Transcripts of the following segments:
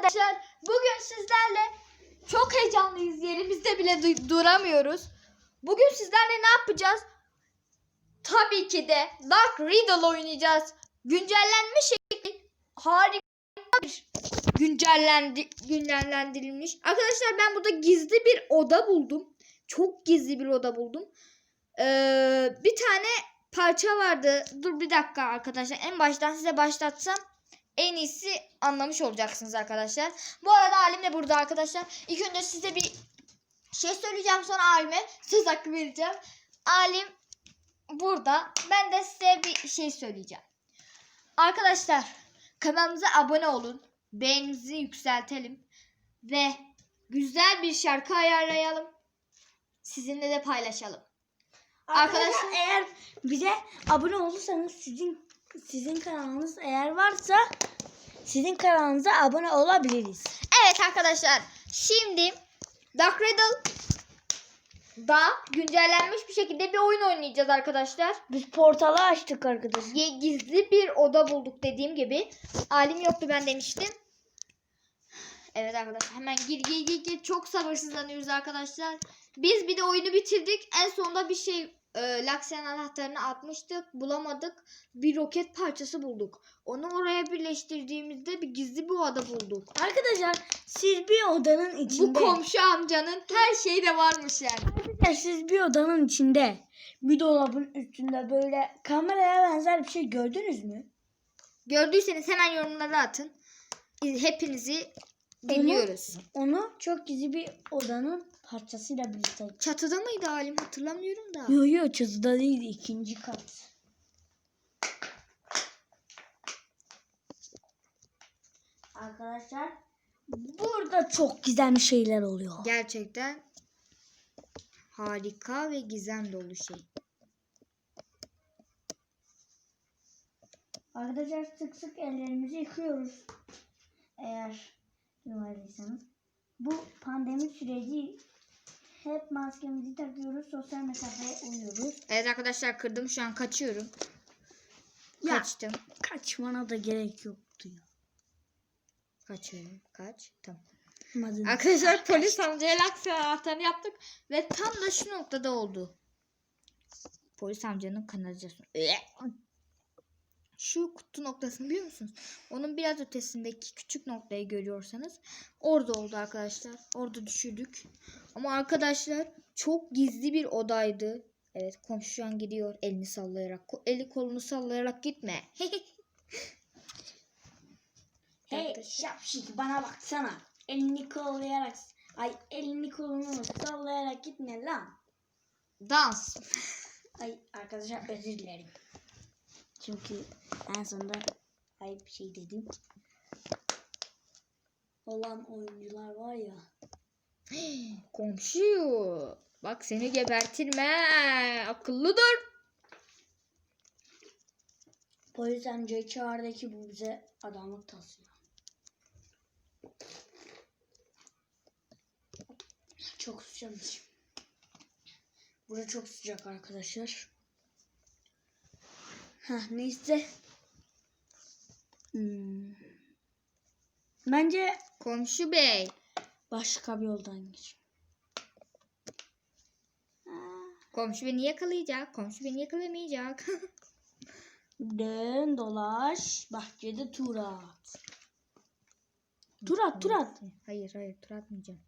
arkadaşlar. Bugün sizlerle çok heyecanlıyız. Yerimizde bile du- duramıyoruz. Bugün sizlerle ne yapacağız? Tabii ki de Dark Riddle oynayacağız. Güncellenmiş şekli harika bir güncellendi güncellendirilmiş. Arkadaşlar ben burada gizli bir oda buldum. Çok gizli bir oda buldum. Ee, bir tane parça vardı. Dur bir dakika arkadaşlar. En baştan size başlatsam en iyisi anlamış olacaksınız arkadaşlar. Bu arada Alim de burada arkadaşlar. İlk önce size bir şey söyleyeceğim sonra Alim'e söz hakkı vereceğim. Alim burada. Ben de size bir şey söyleyeceğim. Arkadaşlar kanalımıza abone olun. Beğenimizi yükseltelim. Ve güzel bir şarkı ayarlayalım. Sizinle de paylaşalım. Arkadaşlar Arkadaşlar- eğer bize abone olursanız sizin sizin kanalınız eğer varsa sizin kanalınıza abone olabiliriz. Evet arkadaşlar. Şimdi Dark Riddle da güncellenmiş bir şekilde bir oyun oynayacağız arkadaşlar. Biz portalı açtık arkadaşlar. Ye- Gizli bir oda bulduk dediğim gibi. Alim yoktu ben demiştim. Evet arkadaşlar hemen gir gir gir gir. Çok sabırsızlanıyoruz arkadaşlar. Biz bir de oyunu bitirdik. En sonunda bir şey e, Laksian anahtarını atmıştık. Bulamadık. Bir roket parçası bulduk. Onu oraya birleştirdiğimizde bir gizli bir oda bulduk. Arkadaşlar siz bir odanın Bu içinde komşu amcanın her şeyi de varmış yani. Arkadaşlar siz bir odanın içinde bir dolabın üstünde böyle kameraya benzer bir şey gördünüz mü? Gördüyseniz hemen yorumlara atın. Hepinizi dinliyoruz. Onu çok gizli bir odanın parçasıyla birlikte. Çatıda mıydı halim hatırlamıyorum da. Yo yo çatıda değil ikinci kat. Arkadaşlar burada çok gizemli şeyler oluyor. Gerçekten harika ve gizem dolu şey. Arkadaşlar sık sık ellerimizi yıkıyoruz. Eğer duymadıysanız. Bu pandemi süreci hep maskemizi takıyoruz. Sosyal mesafeye uyuyoruz. Evet arkadaşlar kırdım şu an kaçıyorum. Ya. Kaçtım. Kaçmana da gerek yoktu ya. Kaçıyorum. Kaç. Tamam. Madem- Arkadaşlar polis amcaya laksa anahtarını yaptık ve tam da şu noktada oldu. Polis amcanın kanalizasyonu. Şu kutu noktasını biliyor musunuz? Onun biraz ötesindeki küçük noktayı görüyorsanız orada oldu arkadaşlar. Orada düşürdük. Ama arkadaşlar çok gizli bir odaydı. Evet komşu şu an gidiyor elini sallayarak. Eli kolunu sallayarak gitme. Hey şapşik bana baksana. Elini kollayarak ay elini kolunu sallayarak gitme lan. Dans. Ay arkadaşlar özür dilerim. Çünkü en sonunda ayıp bir şey dedim. Olan oyuncular var ya. Komşu. Bak seni gebertirme. Akıllı dur. Polis amcayı çağırdı ki bu bize adamlık taslıyor. Çok sıcakmış. Burada çok sıcak arkadaşlar. Heh, neyse. Hmm. Bence Komşu bey. başka bir yoldan geç. Komşu beni yakalayacak. Komşu beni yakalamayacak. Dön dolaş bahçede tur at. Tur at tur at. hayır hayır tur atmayacağım.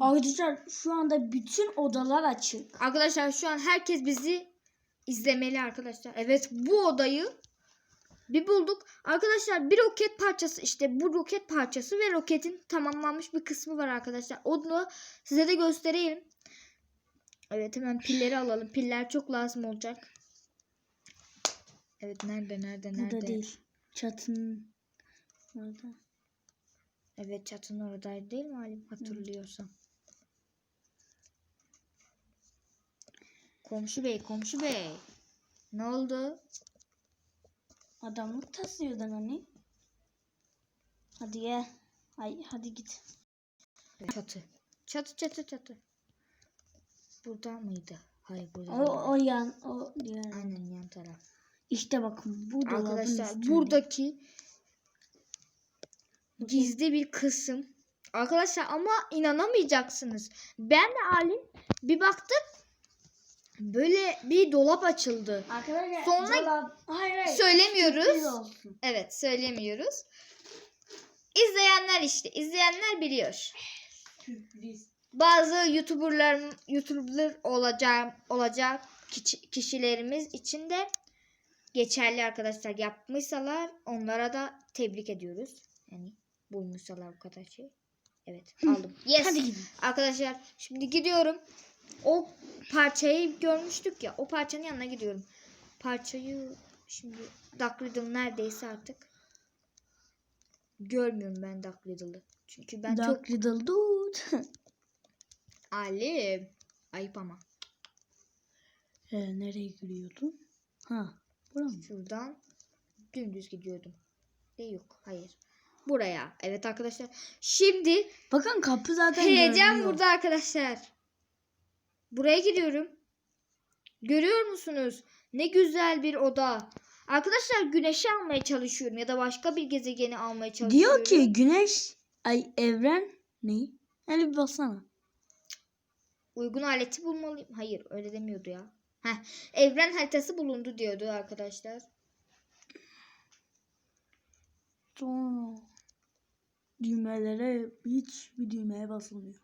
Arkadaşlar şu anda bütün odalar açık. Arkadaşlar şu an herkes bizi izlemeli arkadaşlar. Evet bu odayı bir bulduk. Arkadaşlar bir roket parçası işte bu roket parçası ve roketin tamamlanmış bir kısmı var arkadaşlar. Onu size de göstereyim. Evet hemen pilleri alalım. Piller çok lazım olacak. Evet nerede nerede nerede? Burada değil. Çatının orada. Evet çatının oradaydı değil mi Halim hatırlıyorsam. Komşu bey komşu bey. Ne oldu? Adamlık taslıyordun hani. Hadi ye. Ay hadi git. Çatı. Çatı çatı çatı. Burada mıydı? Hayır burada. O, o yan o diğer. Aynen yan taraf. İşte bakın bu Arkadaşlar buradaki gizli bir kısım. Arkadaşlar ama inanamayacaksınız. Ben de Ali bir baktık böyle bir dolap açıldı. Arkadaşlar Sonra- dolap- hayır hayır. Söylemiyoruz. Evet söylemiyoruz. İzleyenler işte izleyenler biliyor. Sürpriz. Bazı YouTuber'lar YouTuber olacak olacak kişi- kişilerimiz için de geçerli arkadaşlar yapmışsalar onlara da tebrik ediyoruz. Yani bulmuşsalar bu kadar şey. Evet aldım. Yes. Hadi gidin. Arkadaşlar şimdi gidiyorum. O parçayı görmüştük ya. O parçanın yanına gidiyorum. Parçayı şimdi Duck Riddle neredeyse artık. Görmüyorum ben Duck Riddle'ı. Çünkü ben çok Duck Riddle Dude. alim. Ayıp ama. ee, nereye giriyordun? Ha. Bura mı? Şuradan dümdüz gidiyordum. De yok. Hayır. Buraya. Evet arkadaşlar. Şimdi Bakın kapı zaten heyecan görünüyor. burada arkadaşlar. Buraya gidiyorum. Görüyor musunuz? Ne güzel bir oda. Arkadaşlar güneşi almaya çalışıyorum ya da başka bir gezegeni almaya çalışıyorum. Diyor ki güneş ay evren ne? Hele bir baksana. uygun aleti bulmalıyım. Hayır öyle demiyordu ya. Heh, evren haritası bulundu diyordu arkadaşlar. Sonra düğmelere hiç bir düğmeye basılmıyor.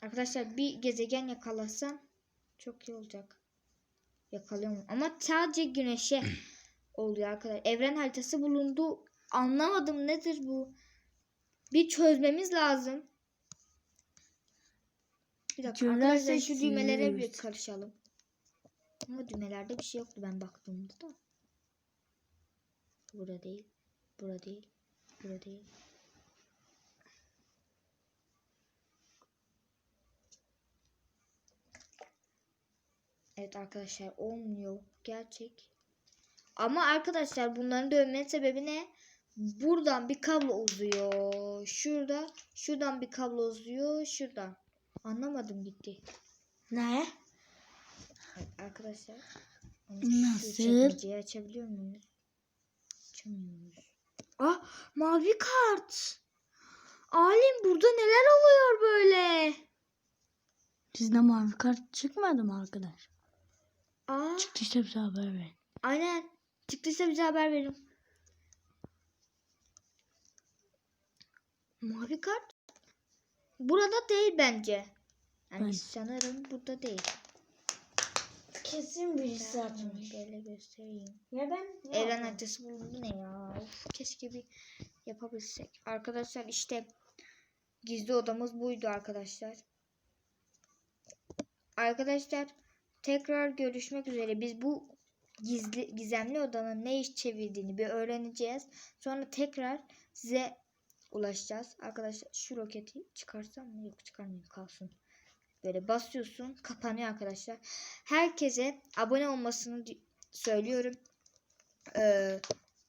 Arkadaşlar bir gezegen yakalasam çok iyi olacak. Yakalıyorum ama sadece güneşe oluyor arkadaşlar. Evren haritası bulundu. Anlamadım nedir bu? Bir çözmemiz lazım. Bir dakika arkadaşlar Çözersek şu düğmelere bir karışalım. Ama düğmelerde bir şey yoktu ben baktığımda da. Bura değil. Bura değil. Bura değil. Evet arkadaşlar olmuyor. Gerçek. Ama arkadaşlar bunların dönmenin sebebi ne? Buradan bir kablo uzuyor. Şurada. Şuradan bir kablo uzuyor. Şuradan. Anlamadım gitti. Ne? Evet, arkadaşlar. Nasıl? Açabiliyor muyuz? Açamıyoruz. Ah mavi kart. Alim burada neler oluyor böyle? Sizde mavi kart çıkmadı mı arkadaş? Aa, Çıktıysa bize haber verin. aynen. Çıktıysa bize haber verin. Mavi kart. Burada değil bence. Yani Bence. sanırım burada değil. Kesin birisi Ben onu böyle göstereyim. Ya ben Evren haritası bulundu ne ya? Of, keşke bir yapabilsek. Arkadaşlar işte gizli odamız buydu arkadaşlar. Arkadaşlar tekrar görüşmek üzere. Biz bu gizli gizemli odanın ne iş çevirdiğini bir öğreneceğiz. Sonra tekrar size ulaşacağız. Arkadaşlar şu roketi çıkarsam mı? Yok çıkarmayayım kalsın. Böyle basıyorsun kapanıyor arkadaşlar. Herkese abone olmasını söylüyorum e,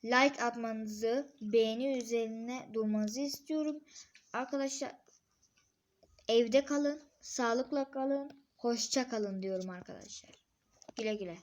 like atmanızı, beğeni üzerine durmanızı istiyorum. Arkadaşlar evde kalın, sağlıkla kalın, hoşça kalın diyorum arkadaşlar. Güle güle.